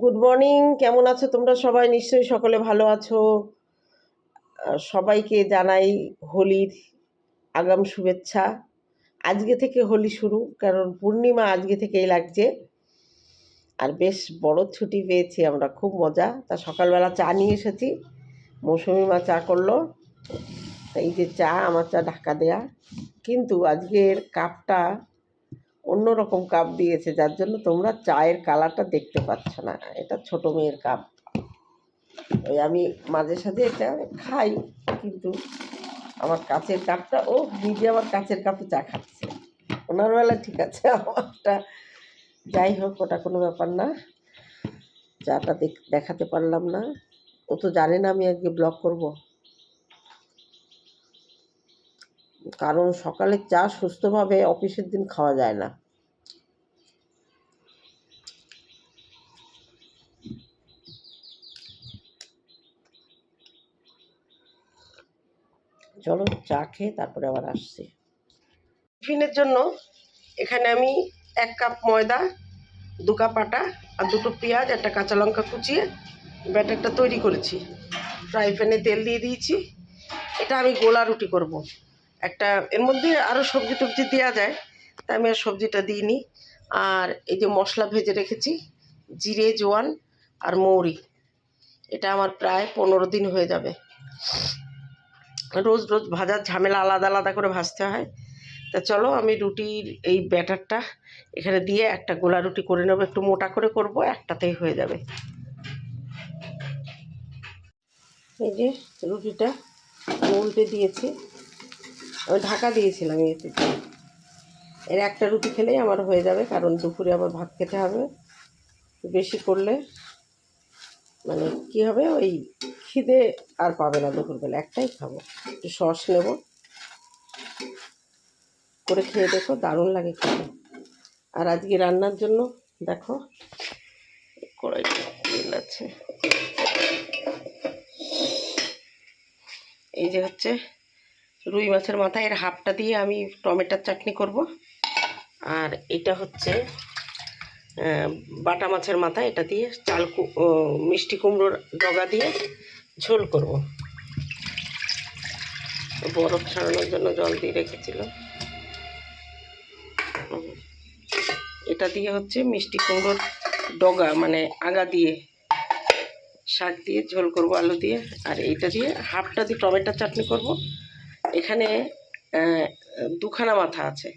Good morning কেমন আছো তোমরা সবাই? নিশ্চয়ই সকলে ভালো আছো। সবাইকে জানাই হোলির আগাম শুভেচ্ছা। আজকে থেকে হোলি শুরু, কারণ পূর্ণিমা আজকে থেকেই লাগছে। আর বেশ বড় ছুটি পেয়েছি আমরা, খুব মজা। তা সকালবেলা চা নিয়ে এসেছি, মৌসুমি মা চা করল। এই যে চা, আমার চা ঢাকা দেয়া। কিন্তু আজকের কাপটা অন্যরকম কাপ দিয়েছে, যার জন্য তোমরা চায়ের কালারটা দেখতে পাচ্ছ না। এটা ছোট মেয়ের কাপ ওই আমি মাঝে সাঝে এটা খাই, কিন্তু আমার কাছের কাপটা ও নিজে আমার কাছের কাপে চা খাচ্ছে। ওনার বেলা ঠিক আছে, আমারটা যাই হোক, ওটা কোনো ব্যাপার না। চাটা দেখ- দেখাতে পারলাম না। ও তো জানে না আমি আজকে ব্লগ করব। কারণ সকালে চা সুস্থভাবে অফিসের দিন খাওয়া যায় না। চলো চা খেয়ে তারপরে আবার আসছি। টিফিনের জন্য এখানে আমি এক কাপ ময়দা, দু কাপ আটা আর দুটো পেঁয়াজ, একটা কাঁচা লঙ্কা কুচিয়ে ব্যাটারটা তৈরি করেছি। ফ্রাই প্যানে তেল দিয়ে দিয়েছি। এটা আমি গোলা রুটি করব। একটা, এর মধ্যে আরও সবজি টবজি দেওয়া যায়। তাই আমি আর সবজিটা দিই দিইনি। আর এই যে মশলা ভেজে রেখেছি, জিরে, জোয়ান আর মৌরি। এটা আমার প্রায় পনেরো দিন হয়ে যাবে। রোজ রোজ ভাজার ঝামেলা আলাদা আলাদা করে ভাজতে হয়। তা চলো আমি রুটির এই ব্যাটারটা এখানে দিয়ে একটা গোলা রুটি করে নেব। একটু মোটা করে করব, একটাতেই হয়ে যাবে। এই যে রুটিটা উল্টে দিয়েছি। আমি ঢাকা দিয়েছিলাম এতে এর একটা রুটি খেলেই আমার হয়ে যাবে, কারণ দুপুরে আবার ভাত খেতে হবে। বেশি করলে মানে কি হবে, ওই খিদে আর পাবে না দুপুরবেলা, একটাই খাব। একটু সস নেব। করে খেয়ে দেখো, দারুণ লাগে খেতে। আর আজকে রান্নার জন্য দেখো আছে। এই যে হচ্ছে রুই মাছের মাথা এর হাফটা দিয়ে আমি টমেটোর চাটনি করব। আর এটা হচ্ছে বাটা মাছের মাথা, এটা দিয়ে চাল মিষ্টি কুমড়োর ডগা দিয়ে ঝোল করব। বরফ ছাড়ানোর জন্য জল দিয়ে রেখেছিল এটা দিয়ে হচ্ছে মিষ্টি কুমড়োর ডগা মানে আগা দিয়ে, শাক দিয়ে ঝোল করব, আলু দিয়ে। আর এইটা দিয়ে হাফটা দিয়ে টমেটোর চাটনি করব। এখানে দুখানা মাথা আছে।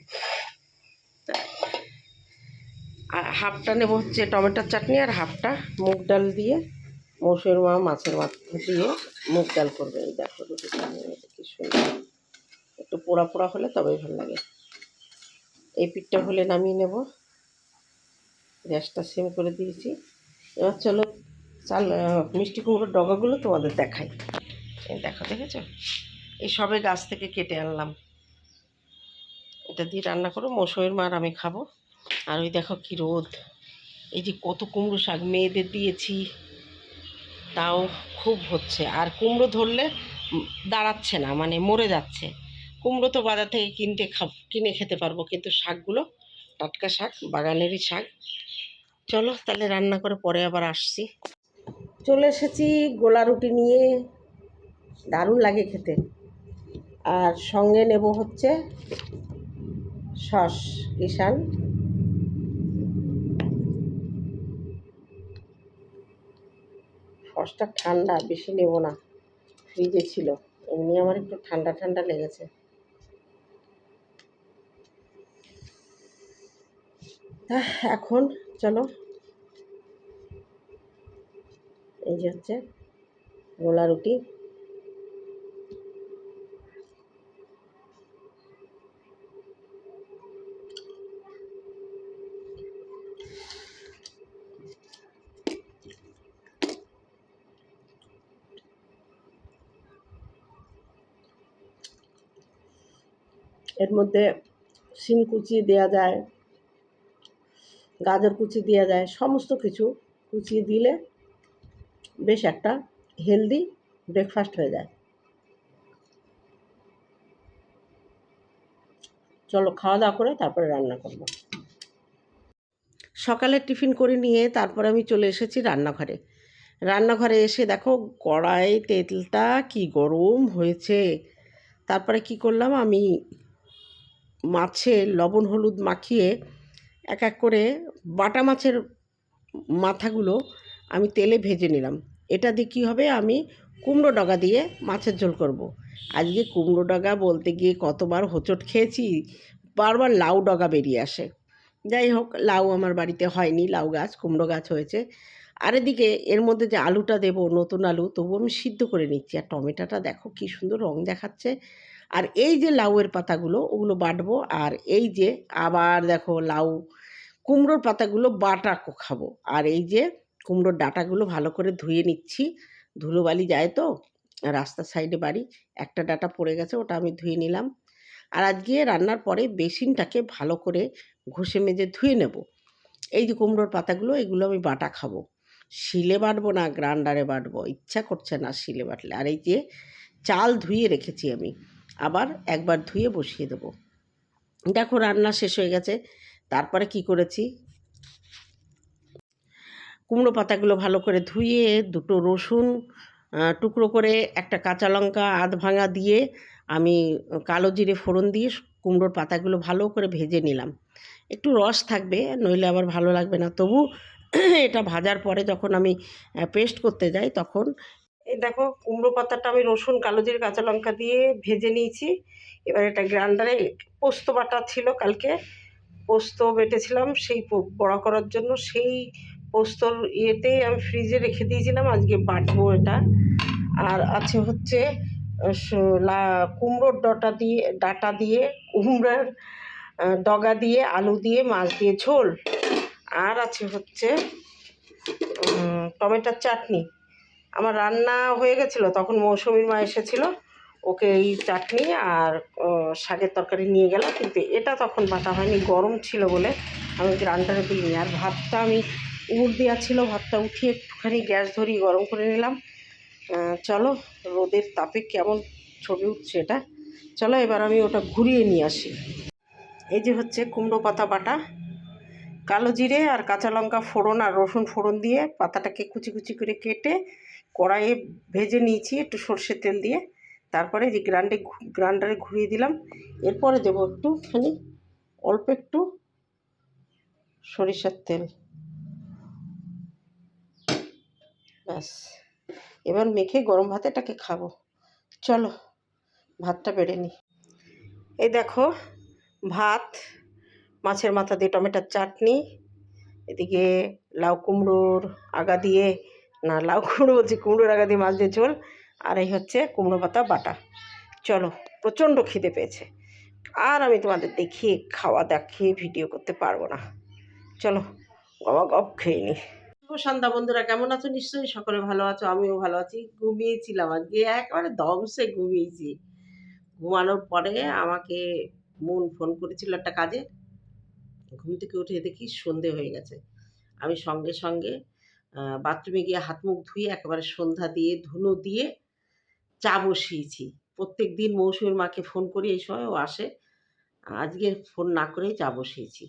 হাফটা নেব হচ্ছে টমেটোর চাটনি আর হাফটা মুগ ডাল দিয়ে, মসুর মা মাছের মাথা দিয়ে মুগ ডাল করবে। এই দেখো কি সুন্দর। একটু পোড়া পোড়া হলে তবেই ভালো লাগে। এই পিঠটা হলে নামিয়ে নেব। গ্যাসটা সিম করে দিয়েছি। এবার চলো চাল, মিষ্টি কুমড়োর ডগাগুলো তোমাদের দেখাই। দেখো, দেখেছ? এই সবে গাছ থেকে কেটে আনলাম। এটা দিয়ে রান্না করো, মৌসুমীর মার আমি খাব। আর ওই দেখো কি রোদ। এই যে কত কুমড়ো শাক মেয়েদের দিয়েছি, তাও খুব হচ্ছে। আর কুমড়ো ধরলে দাঁড়াচ্ছে না মানে মরে যাচ্ছে। কুমড়ো তো বাজার থেকে কিনতে খাব, কিনে খেতে পারব, কিন্তু শাকগুলো, টাটকা শাক, বাগানেরই শাক। চলো তাহলে রান্না করে পরে আবার আসছি। চলে এসেছি গোলা রুটি নিয়ে। দারুণ লাগে খেতে। আর সঙ্গে নেব হচ্ছে সস কিষান সসটা ঠান্ডা, বেশি নেব না। ফ্রিজে ছিল, এমনি আমার একটু ঠান্ডা ঠান্ডা লেগেছে। এখন চলো। এই যে হচ্ছে গোলা রুটি। এর মধ্যে শিম কুচি দেওয়া যায়, গাজর কুচি দেওয়া যায়, সমস্ত কিছু কুচিয়ে দিলে বেশ একটা হেলদি ব্রেকফাস্ট হয়ে যায়। চলো খাওয়া দাওয়া করে তারপরে রান্না করব। সকালের টিফিন করে নিয়ে তারপর আমি চলে এসেছি রান্নাঘরে। রান্নাঘরে এসে দেখো কড়াই, তেলটা কি গরম হয়েছে। তারপরে কি করলাম আমি মাছে লবণ, হলুদ মাখিয়ে এক এক করে বাটা মাছের মাথাগুলো আমি তেলে ভেজে নিলাম। এটা দিয়ে কী হবে? আমি কুমড়ো ডগা দিয়ে মাছের ঝোল করব। আজকে কুমড়ো ডগা বলতে গিয়ে কতবার হোঁচট খেয়েছি, বারবার লাউ ডগা বেরিয়ে আসে। যাই হোক, লাউ আমার বাড়িতে হয়নি, লাউ গাছ, কুমড়ো গাছ হয়েছে। আর এদিকে এর মধ্যে যে আলুটা দেবো, নতুন আলু তবু আমি সিদ্ধ করে নিচ্ছি। আর টমেটোটা দেখো কি সুন্দর রং দেখাচ্ছে। আর এই যে লাউয়ের পাতাগুলো, ওগুলো বাটবো। আর এই যে আবার দেখো লাউ, কুমড়োর পাতাগুলো বাটা খাব। আর এই যে কুমড়োর ডাঁটাগুলো ভালো করে ধুয়ে নিচ্ছি। ধুলোবালি যায় তো, রাস্তার সাইডে বাড়ি, একটা ডাঁটা পড়ে গেছে, ওটা আমি ধুয়ে নিলাম। আর আজকে রান্নার পরে বেসিনটাকে ভালো করে ঘষে মেজে ধুয়ে নেব। এই যে কুমড়োর পাতাগুলো, এগুলো আমি বাটা খাব। শিলে বাটবো না, গ্রাইন্ডারে বাটবো। ইচ্ছা করছে না শিলে বাটলে। আর এই যে চাল ধুয়ে রেখেছি আমি। আবার একবার ধুয়ে বসিয়ে দেবো। দেখো রান্না শেষ হয়ে গেছে। তারপরে কি করেছি? কুমড়ো পাতাগুলো ভালো করে ধুয়ে দুটো রসুন টুকরো করে একটা কাঁচা লঙ্কা আধ ভাঙা দিয়ে আমি কালো জিরে ফোড়ন দিয়ে কুমড়োর পাতাগুলো ভালো করে ভেজে নিলাম। একটু রস থাকবে, নইলে আবার ভালো লাগবে না। তবু এটা ভাজার পরে যখন আমি পেস্ট করতে যাই তখন এই দেখো, কুমড়ো পাতাটা আমি রসুন, কালো জিরে, কাঁচা লঙ্কা দিয়ে ভেজে নিয়েছি। এবার এটা গ্রাইন্ডারে পোস্ত বাটা ছিল কালকে। পোস্ত বেটেছিলাম সেই বড়া করার জন্য। সেই পোস্তর ইয়েতে আমি ফ্রিজে রেখে দিয়েছিলাম, আজকে বাটবো এটা। আর আছে হচ্ছে কুমড়োর ডটা দিয়ে, ডাটা দিয়ে, কুমড়োর ডগা দিয়ে, আলু দিয়ে, মাছ দিয়ে ঝোল। আর আছে হচ্ছে টমেটোর চাটনি। আমার রান্না হয়ে গেছিল, তখন মৌসুমীর মা এসেছিল, ওকে এই চাটনি আর শাকের তরকারি নিয়ে গেল, কিন্তু এটা তখন বাটা হয়নি, গরম ছিল বলে আমি গ্রাইন্ডারে দিইনি, আর ভাতটা আমি উড় দেওয়া ছিল, ভাতটা উঠিয়ে একটুখানি গ্যাস ধরিয়ে গরম করে নিলাম। চলো, রোদের তাপে কেমন ছবি উঠছে এটা। চলো, এবার আমি ওটা ঘুরিয়ে নিয়ে আসি। এই যে হচ্ছে কুমড়ো পাতা বাটা, কালো জিরে আর কাঁচা লঙ্কা ফোড়ন আর রসুন ফোড়ন দিয়ে পাতাটাকে কুচি কুচি করে কেটে কড়াইয়ে ভেজে নিয়েছি একটু সর্ষের তেল দিয়ে। তারপরে যে গ্রান্ডে গ্রাইন্ডারে ঘুরিয়ে দিলাম। এরপরে দেবো একটুখানি অল্প একটু সরিষার তেল। ব্যাস। এবার মেখে গরম ভাতে এটাকে খাব। চলো, ভাতটা বেড়ে নিই। এই দেখো, ভাত, মাছের মাথা দিয়ে টমেটোর চাটনি, এদিকে লাউ কুমড়োর আগা দিয়ে না, লাউ কুমড়ো বলছি কুমড়ো আগা দিয়ে মাছ দিয়ে ঝোল, আর এই হচ্ছে কুমড়ো পাতা বাটা। চলো, প্রচণ্ড খিদে পেয়েছে। আর আমি তোমাদের দেখিয়ে, খাওয়া দেখিয়ে ভিডিও করতে পারব না। চলো গবা গপ খেয়ে নি। সন্ধ্যা বন্ধুরা, কেমন আছো? নিশ্চয়ই সকলে ভালো আছো, আমিও ভালো আছি। ঘুমিয়েছিলাম আর আজকে, একেবারে দমসে ঘুমিয়েছি। ঘুমানোর পরে আমাকে মন ফোন করেছিল একটা কাজে। ঘুম থেকে উঠে দেখি সন্ধে হয়ে গেছে। আমি সঙ্গে সঙ্গে বাথরুমে গিয়ে হাত মুখ ধুয়ে একেবারে সন্ধ্যা দিয়ে ধুনো দিয়ে চা বসিয়েছি। প্রত্যেক দিন মৌসুমীর মাকে ফোন করি, এই সময় ও আসে। আজকে ফোন না করেই চা বসিয়েছি।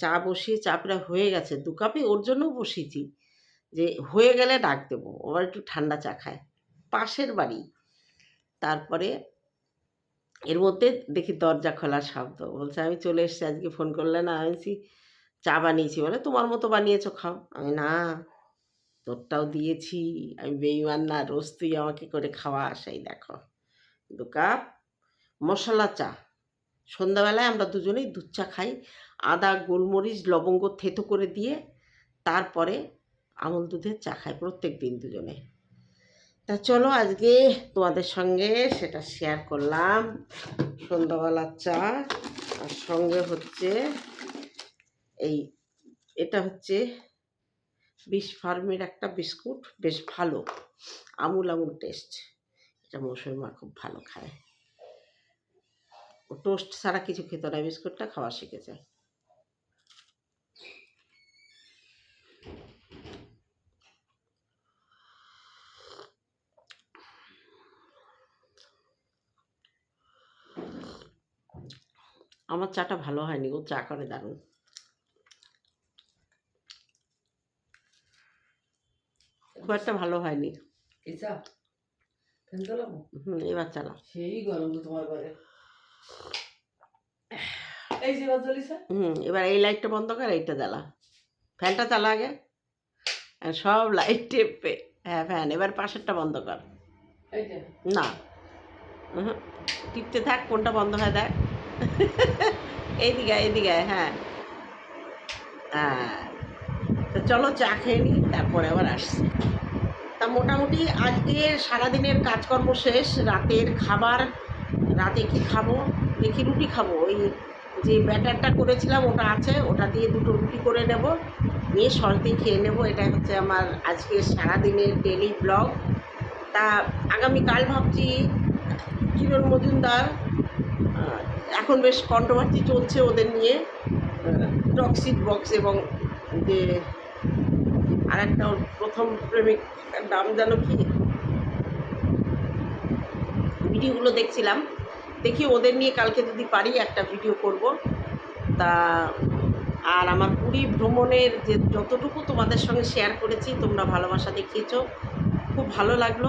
চা বসিয়ে, চা প্রায় হয়ে গেছে। দু কাপে ওর জন্যও বসিয়েছি যে, হয়ে গেলে ডাক দেবো। ওবার একটু ঠান্ডা চা খায়। পাশের বাড়ি। তারপরে এর মধ্যে দেখি দরজা খোলার শব্দ। বলছে, আমি চলে এসেছি, আজকে ফোন করলে না? আমি চা বানিয়েছি বলে, তোমার মতো বানিয়েছো, খাও। আমি, না, তোরটাও দিয়েছি। আমি বেইমান না, রোজ তুই আমাকে করে খাওয়া আসাই, দেখো। দু কাপ, মশলা, চা। সন্ধ্যাবেলায় আমরা দুজনেই দুধ চা খাই, আদা, গোলমরিচ, লবঙ্গ থেতো করে দিয়ে তারপরে আমল দুধের চা খাই প্রত্যেক দিন দুজনে। তা চলো আজকে তোমাদের সঙ্গে সেটা শেয়ার করলাম। সন্ধ্যাবেলার চা, আর সঙ্গে হচ্ছে এই এটা হচ্ছে বিশ ফার্মের একটা বিস্কুট, বেশ ভালো। আমুল আমুল টেস্ট এটা মা খুব ভালো খায়। ও টোস্ট ছাড়া কিছু খেত না, বিস্কুটটা খাওয়া শিখেছে আমার চাটা ভালো হয়নি ও চা করে দারুণ। খুব একটা ভালো হয়নি। হুম এবার চালা। সেই গরম তোমার ঘরে। এই যে হুম এবার এই লাইটটা বন্ধ কর এইটা জ্বালা। ফ্যানটা চালা আগে। আর সব লাইট টেপে। হ্যাঁ ফ্যান এবার পাশেরটা বন্ধ কর। না। টিপতে থাক কোনটা বন্ধ হয় দেখ। এইদিকে এইদিকে হ্যাঁ। হ্যাঁ। তো চলো চা খেয়ে নিই তারপরে আবার আসছি। মোটামুটি আজকে সারাদিনের কাজকর্ম শেষ, রাতের খাবার, রাতে কি খাব, দেখি রুটি খাব। ওই যে ব্যাটারটা করেছিলাম, ওটা আছে, ওটা দিয়ে দুটো রুটি করে নেব নিয়ে দিয়ে খেয়ে নেব। এটা হচ্ছে আমার আজকে সারাদিনের ডেলি ব্লগ তা আগামীকাল ভাবছি কিরণ মজুমদার এখন বেশ কন্ট্রোভার্সি চলছে ওদের নিয়ে টক্সিক বক্স এবং যে আর একটা ওর প্রথম প্রেমিক নাম যেন কি? ভিডিওগুলো দেখছিলাম। দেখি ওদের নিয়ে কালকে যদি পারি একটা ভিডিও করব। তা আর আমার পুরী ভ্রমণের যে যতটুকু তোমাদের সঙ্গে শেয়ার করেছি তোমরা ভালোবাসা দেখিয়েছ খুব ভালো লাগল।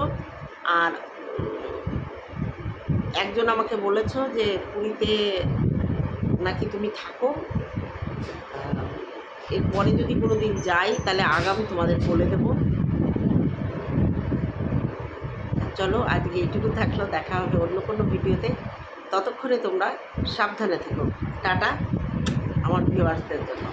আর একজন আমাকে বলেছ যে পুরীতে নাকি তুমি থাকো। আহ, এরপরে যদি কোনো দিন যাই, তাহলে আগাম তোমাদের বলে দেব। চলো, আজকে এইটুকু থাকল। দেখা হবে অন্য কোনো ভিডিওতে। ততক্ষণে তোমরা সাবধানে থেকো। টাটা, আমার ভিউয়ার্সদের জন্য।